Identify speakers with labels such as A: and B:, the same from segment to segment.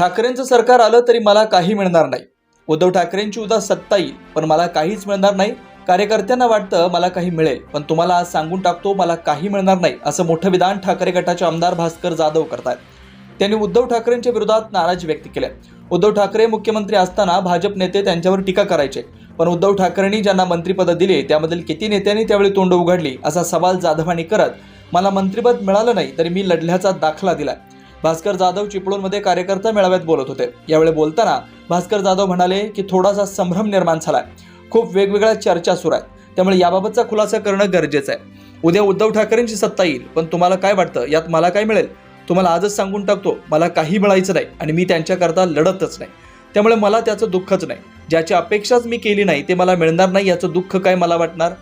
A: ठाकरेंचं सरकार आलं तरी मला काही मिळणार नाही. उद्धव ठाकरेंची उद्या सत्ता येईल पण मला काहीच मिळणार नाही. कार्यकर्त्यांना वाटतं मला काही मिळेल पण तुम्हाला आज सांगून टाकतो मला काही मिळणार नाही असं मोठं विधान ठाकरे गटाचे आमदार भास्कर जाधव करतायत. त्यांनी उद्धव ठाकरेंच्या विरोधात नाराजी व्यक्त केली उद्धव ठाकरे मुख्यमंत्री असताना भाजप नेते त्यांच्यावर टीका करायचे पण उद्धव ठाकरेंनी ज्यांना मंत्रिपद दिले त्यामधील किती नेत्यांनी त्यावेळी तोंड उघडली असा सवाल जाधवांनी करत मला मंत्रिपद मिळालं नाही तरी मी लढल्याचा दाखला दिला भास्कर जाधव चिपळूणमध्ये कार्यकर्ता मेळाव्यात बोलत होते. यावेळी बोलताना भास्कर जाधव म्हणाले की थोडासा संभ्रम निर्माण झालाय. खूप वेगवेगळ्या चर्चा सुरू आहेत. त्यामुळे याबाबतचा खुलासा करणं गरजेचं आहे. उद्या उद्धव ठाकरेंची सत्ता येईल. पण तुम्हाला काय वाटतं? यात मला काय मिळेल? तुम्हाला आजच सांगून टाकतो. मला काही मिळायचं नाही आणि मी त्यांच्याकरता लढतच नाही. त्यामुळे मला त्याचं दुःखच नाही. ज्याची अपेक्षाच मी केली नाही ते मला मिळणार नाही याचं दुःख काय मला वाटणार?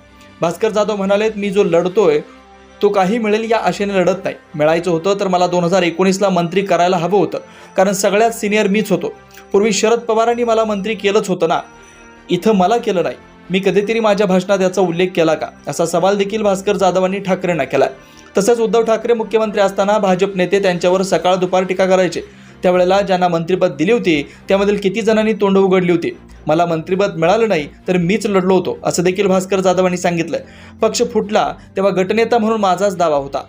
A: भास्कर जाधव म्हणालेत मी जो लढतोय तो काही मिळेल या आशेने लढत नाही. मिळायचं होतं तर मला दोन हजार एकोणीसला मंत्री करायला हवं होतं. कारण सगळ्यात सिनियर मीच होतो. पूर्वी शरद पवारांनी मला मंत्री केलंच होतं ना. इथं मला केलं नाही. मी कधीतरी माझ्या भाषणात याचा उल्लेख केला का? असा सवाल देखील भास्कर जाधवांनी ठाकरेंना केला तसंच उद्धव ठाकरे मुख्यमंत्री असताना भाजप नेते त्यांच्यावर सकाळ दुपार टीका करायचे. त्यावेळेला ज्यांना मंत्रिपद दिले होते त्यामधील किती जणांनी तोंड उघडली होती? मला मंत्रिपद मिळालं नाही तर मीच लढलो होतो असं देखील भास्कर जाधवांनी सांगितलं. पक्ष फुटला तेव्हा गटनेता म्हणून माझाच दावा होता.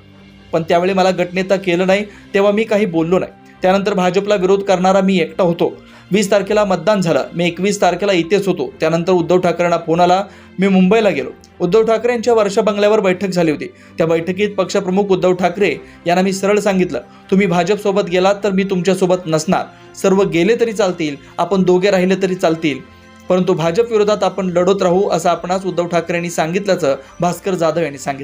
A: पण त्यावेळी मला गटनेता केलं नाही तेव्हा मी काही बोललो नाही. त्यानंतर भाजपला विरोध करणारा मी एकटा होतो. वीस तारखेला मतदान झालं. मी एकवीस तारखेला इथेच होतो. त्यानंतर उद्धव ठाकरेंना फोन आला. मी मुंबईला गेलो. उद्धव ठाकरे यांच्या वर्षा बंगल्यावर बैठक झाली होती. त्या बैठकीत पक्षप्रमुख उद्धव ठाकरे यांना मी सरळ सांगितलं तुम्ही भाजपसोबत गेलात तर मी तुमच्यासोबत नसणार. सर्व गेले तरी चालतील. आपण दोघे राहिले तरी चालतील. परंतु भाजप विरोधात आपण लढत राहू असं आपणास उद्धव ठाकरे यांनी सांगितल्याचं भास्कर जाधव यांनी सांगितलं.